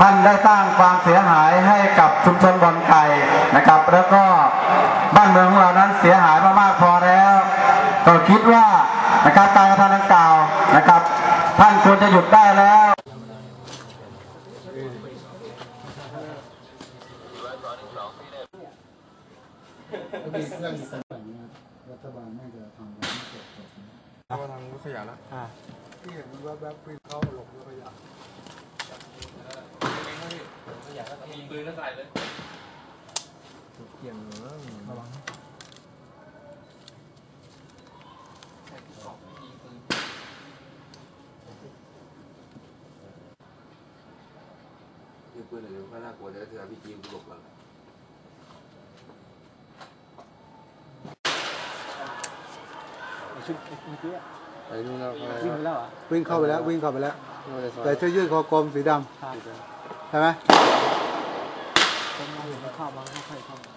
ท่านได้สร้างความเสียหายให้กับชุมชนบอนไก่นะครับ แล้วก็บ้านเมืองของเรานั้นเสียหายมามากพอแล้ว ก็คิดว่านะครับการกระทำดังกล่าวนะครับ ท่านควรจะหยุดได้แล้วมีเครื่องสั่งนะรัฐบาลน่าจะทำให้เกิดผลเอามาทางรถขยะแล้วที่เห็นแวบๆปีนเข้าหลบ แล้วก็อยากยิงปืนหรือว่าน่ากลัวเดี๋ยวเธอพี่จีมหลบก่อนไปนู่นแล้วไปวิ่งไปแล้ววิ่งเข้าไปแล้ววิ่งเข้าไปแล้ว นู่นเลยซอยแต่เสื้อยืดคอกลมสีดำใช่ไหมผมมาเห็นมันเข้ามาไม่ค่อยเข้ามา